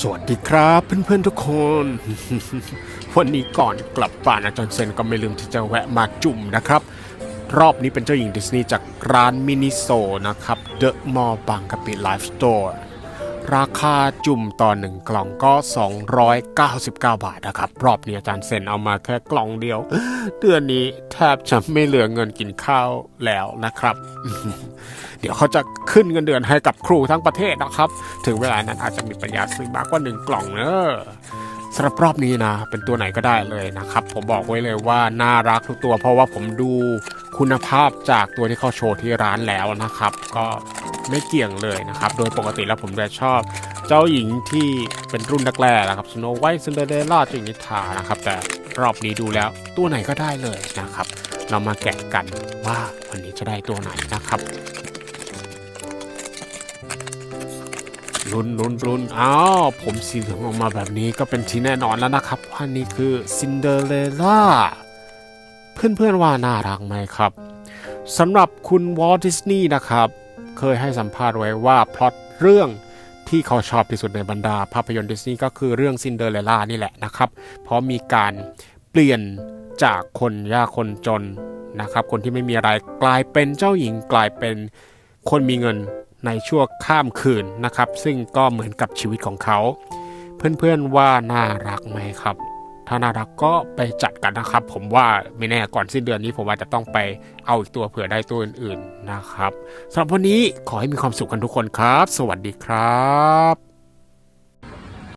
สวัสดีครับเพื่อนๆทุกคน วันนี้ก่อนกลับบ้านอาจารย์เซนก็ไม่ลืมที่จะแวะมาจุ่มนะครับ รอบนี้เป็นเจ้าหญิงดิสนีย์จากร้านมินิโซนะครับเดอะมอลล์บางกะปิไลฟ์สโตร์ ราคาจุ่มต่อหนึ่งกล่องก็ 299 บาทนะครับ รอบนี้อาจารย์เซนเอามาแค่กล่องเดียว เดือนนี้แทบจะไม่เหลือเงินกินข้าวแล้วนะครับ เดี๋ยวเขาจะขึ้นเงินเดือนให้กับครูทั้งประเทศนะครับ ถึงเวลานั้นอาจจะมีปัญญาซื้อมากกว่าหนึ่งกล่องเนอะสำหรับรอบนี้นะ เป็นตัวไหนก็ได้เลยนะครับ ผมบอกไว้เลยว่าน่ารักทุกตัวเพราะว่าผมดู คุณภาพจากตัวที่เขาโชว์ที่ร้านแล้วนะครับ ก็ไม่เกี่ยงเลยนะครับ โดยปกติแล้วผมจะชอบเจ้าหญิงที่เป็นรุ่นแรกๆนะครับสโนไวท์ซินเดอเรลล่าเจ้าหญิงนิทานะครับ แต่รอบนี้ดูแล้วตัวไหนก็ได้เลยนะครับ เรามาแกะกันว่าวันนี้จะได้ตัวไหนนะครับลุ้นลุ้นลุ้นอ้าวผมสีเหลืองออกมาแบบนี้ก็เป็นที่แน่นอนแล้วนะครับว่านี่คือซินเดอเรลล่า เพื่อนๆว่าน่ารักไหมครับสำหรับคุณวอลดิสนีย์นะครับ เคยให้สัมภาษณ์ไว้ว่าพล็อตเรื่องที่เขาชอบที่สุดในบรรดาภาพยนตร์ดิสนีย์ก็คือเรื่องซินเดอเรลล่านี่แหละนะครับ เพราะมีการเปลี่ยนจากคนยากคนจนนะครับ คนที่ไม่มีอะไรกลายเป็นเจ้าหญิงกลายเป็นคนมีเงินในชั่วข้ามคืนนะครับ ซึ่งก็เหมือนกับชีวิตของเขา เพื่อนๆว่าน่ารักไหมครับ ถ้าน่ารักก็ไปจัดกันนะครับ ผมว่าไม่แน่ก่อนสิ้นเดือนนี้ผมว่าจะต้องไปเอาอีกตัวเผื่อได้ตัวอื่นๆนะครับสำหรับวันนี้ขอให้มีความสุขกันทุกคนครับ สวัสดีครับ